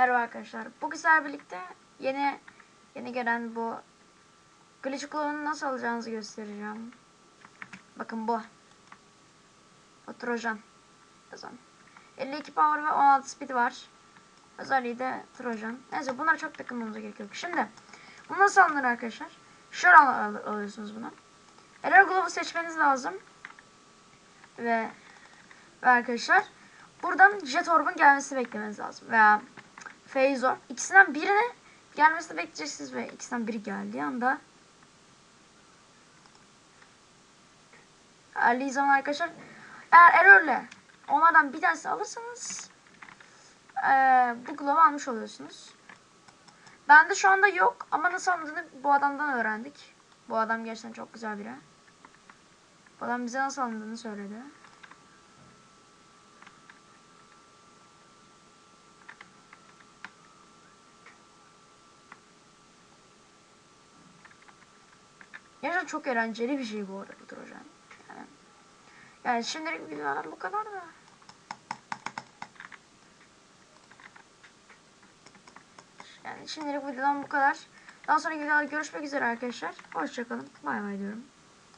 Merhaba arkadaşlar. Bugün sizlerle birlikte yeni yeni gelen bu Glitch Clone'u nasıl alacağınızı göstereceğim. Bakın bu. Trojan yazan. 52 power ve 16 speed var. Özelliği de Trojan. Neyse bunlara çok takılmamıza gerek yok. Şimdi bunu nasıl alınır arkadaşlar? Şöyle al- al- alıyorsunuz bunu. Error Glove'u seçmeniz lazım. Ve, ve arkadaşlar buradan Jet Orb'un gelmesini beklemeniz lazım. Veya Phasor. İkisinden birine gelmesini bekleyeceksiniz ve ikisinden biri geldiği anda geldiği zaman arkadaşlar eğer errorle onlardan bir tanesini alırsanız eee bu glove almış oluyorsunuz. Bende şu anda yok ama nasıl alındığını bu adamdan öğrendik. Bu adam gerçekten çok güzel biri. Bu adam bize nasıl alındığını söyledi. Gerçekten çok eğlenceli bir şey bu arada bu Trojan. Yani, yani şimdilik videolardan bu kadar da. Yani şimdilik videodan bu kadar. Daha sonra videolarda görüşmek üzere arkadaşlar. Hoşçakalın. Bay bay diyorum.